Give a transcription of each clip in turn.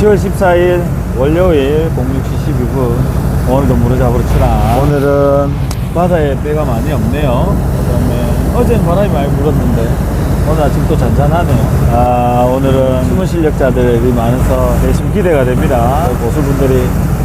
10월 14일 월요일 0672분 오늘도 물을 잡으러 출항. 오늘은 바다에 배가 많이 없네요. 그 다음에 어제는 바람이 많이 불었는데 오늘 아침 또 잔잔하네요. 아 오늘은 숨은 실력자들이 많아서 열심히 기대가 됩니다. 고수분들이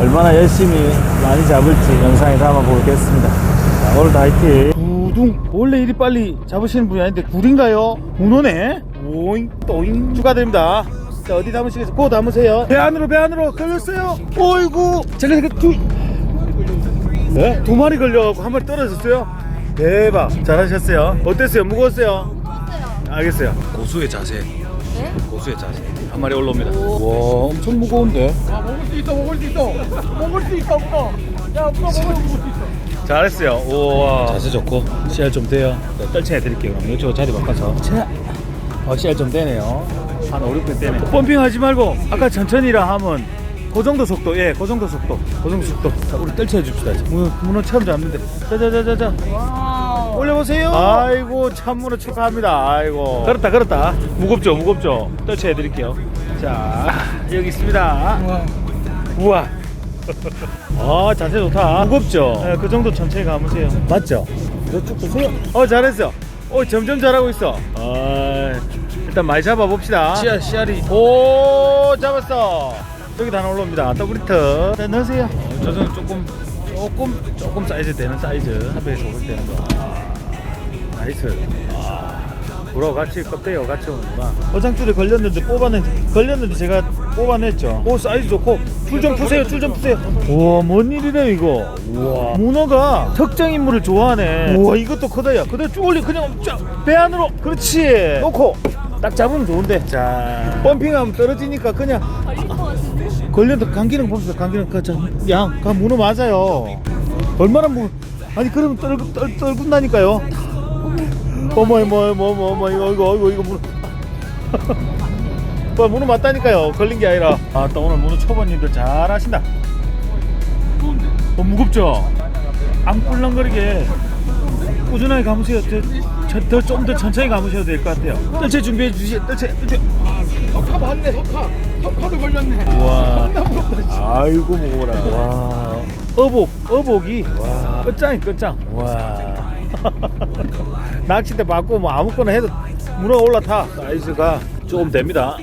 얼마나 열심히 많이 잡을지 영상에 담아 보겠습니다. 자, 오늘도 화이팅! 구둥! 원래 이리 빨리 잡으시는 분이 아닌데 굴인가요? 문어네? 오잉 또잉. 축하드립니다 자 어디 담으시겠어요? 고 담으세요. 배 안으로 배 안으로. 걸렸어요. 어이구. 제가 이렇게 두, 네? 두 마리 걸려갖고 한 마리 떨어졌어요? 대박. 잘하셨어요. 어땠어요? 무거웠어요? 알겠어요. 고수의 자세. 네? 고수의 자세. 한 마리 올라옵니다. 와 엄청 무거운데? 아 먹을 수 있어 먹을 수 있어. 먹을 수 있어 문어 야 문어 먹을 수 있어. 잘했어요. 우와. 자세 좋고. 씨알 좀 돼요. 네, 떨쳐내 드릴게요 그럼. 이쪽 자리 바꿔서. 자. 어, 씨알 좀 되네요 한 5, 6분 되네 펌핑 하지 말고 아까 천천히라 하면 그 정도 속도 예, 그 정도 속도. 그 정도 속도. 자, 우리 떨쳐해 줍시다 문어, 문어 처음 잡는데. 자자자자자. 올려보세요. 아이고 참문어 축하합니다. 아이고. 그렇다 그렇다. 무겁죠 무겁죠. 떨쳐 해 드릴게요. 자 여기 있습니다. 우와. 아 자세 좋다. 무겁죠? 네, 그 정도 천천히 감으세요. 맞죠? 저쭉 보세요. 어 잘했어 어 점점 잘하고 있어. 아 일단 많이 잡아봅시다. 씨알 씨알이 오 잡았어. 여기다 하나 올라옵니다. 더블리트. 자 넣으세요. 어, 저는 조금 조금 조금 사이즈 되는 사이즈 합에서 올 때는 거 아, 나이스. 아, 불어 같이 껍데기와 같이 오는구나. 어장줄에 걸렸는데 뽑아내 걸렸는데 제가 뽑아냈죠. 오 사이즈 좋고. 줄 좀 푸세요 줄 좀 푸세요. 우와 뭔 일이래 이거. 우와. 문어가 특정 인물을 좋아하네. 우와 이것도 크다 야. 그대로 쭉 올려 그냥 쫙배 안으로. 그렇지. 놓고. 딱 잡으면 좋은데. 자 펌핑하면 떨어지니까 그냥. 걸렸다 감기는 봅시다 감기는 가자 양 가, 문어 맞아요. 얼마나 뭐 아니 그러면 떨, 떨, 떨군다니까요. 어머 어머 어머 어머 어머 이거 이거 이거 문어 뭐 문어 맞다니까요. 걸린 게 아니라. 아 또 오늘 문어 초보님들 잘 하신다. 어 무겁죠? 안 꿀렁거리게 꾸준하게 감으세요 더좀 더 천천히 감으셔도 될 것 같아요. 뜰채 준비해 주시 뜰채 뜰채. 석화 맞네 석화 석화도 걸렸네. 와. 아이고 무거워라. 와. 어복 어복이. 와. 끝장이 끝장. 와. 낚싯대 받고 뭐 아무거나 해도 문어 올라타. 사이즈가 조금 됩니다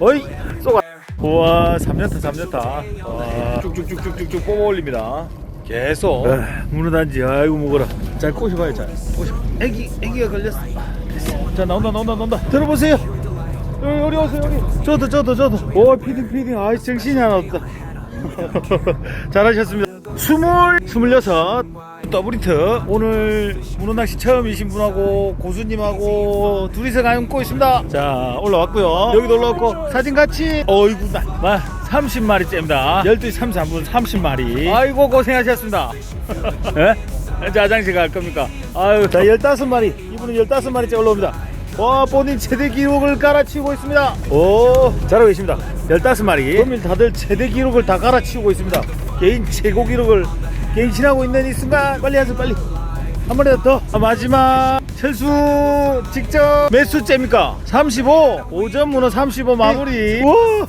어이 쏘가. 우와 3년타 3년타 와. 쭉쭉쭉쭉쭉 뽑아 올립니다. 계속. 문어 단지. 아이고 무거라. 잘 꼬셔봐요 잘. 꼬셔. 애기 애기가 걸렸어. 됐어. 자 나온다 나온다 나온다. 들어보세요. 여기 여기 오세요 여기. 저도 저도 저도. 오 피딩 피딩. 아이 정신이 하나 없다. 잘하셨습니다 스물 스물여섯 더블히트. 오늘 문어 낚시 처음이신 분하고 고수님하고 둘이서 가고 있습니다. 자 올라왔고요. 여기도 올라왔고 사진 같이. 어이구 나 30마리째입니다 12시 33분 30마리. 아이고 고생하셨습니다. 예? 이제 화장실 갈 겁니까? 아유. 자 15마리. 이분은 15마리째 올라옵니다. 와 본인 최대 기록을 갈아치우고 있습니다. 오 잘하고 계십니다. 15마리. 그러면 다들 최대 기록을 다 갈아치우고 있습니다 개인 최고 기록을 갱신하고 있는 이 순간 빨리 하세요 빨리 한 마리 더 아, 마지막 철수 직접 몇 수째입니까 35 5점 문어 35 마무리 와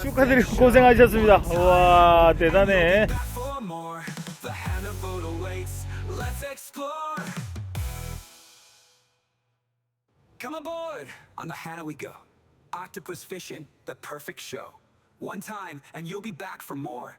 축하드리고 고생하셨습니다 와 대단해. Come aboard. On the Hannah we go. Octopus fishing, the perfect show. One time, and you'll be back for more.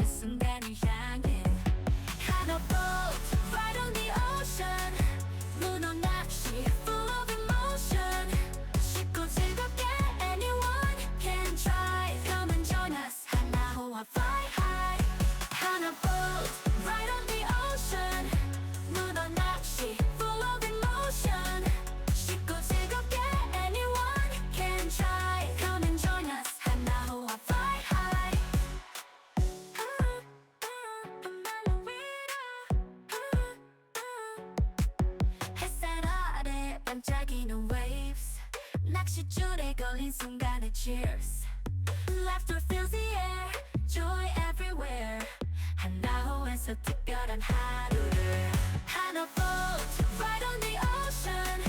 줄에 걸린 순간의 cheers Laughter fills the air Joy everywhere 하나호에서 특별한 하루를 하나 boat right on the ocean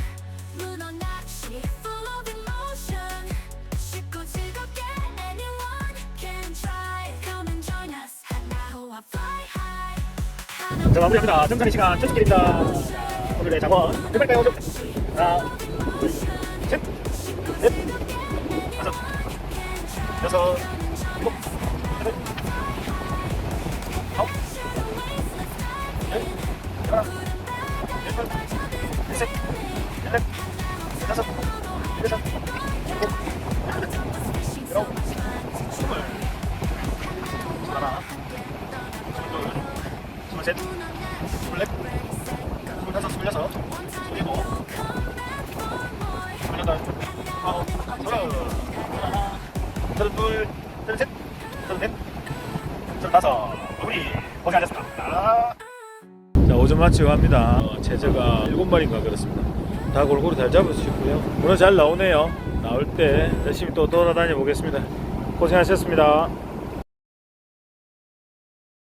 문어 낚시 full of emotion 쉽고 즐겁게 anyone can try Come and join us 하나호와 fly high 자 마무리합니다. 정산의 시간 첫스킬입니다. 오늘의 장원 해볼까요? 좀. 하나, 둘, 셋, 넷, 다섯, 여섯, 일곱, 서른, 서른 둘, 서른 셋, 서른 넷, 서른 다섯. 우리 고생하셨습니다. 자, 오전 마치고 갑니다. 어, 제재가 일곱 마리인가 그렇습니다. 다 골고루 잘 잡으시고요. 오늘 잘 나오네요. 나올 때 열심히 또 돌아다녀 보겠습니다. 고생하셨습니다.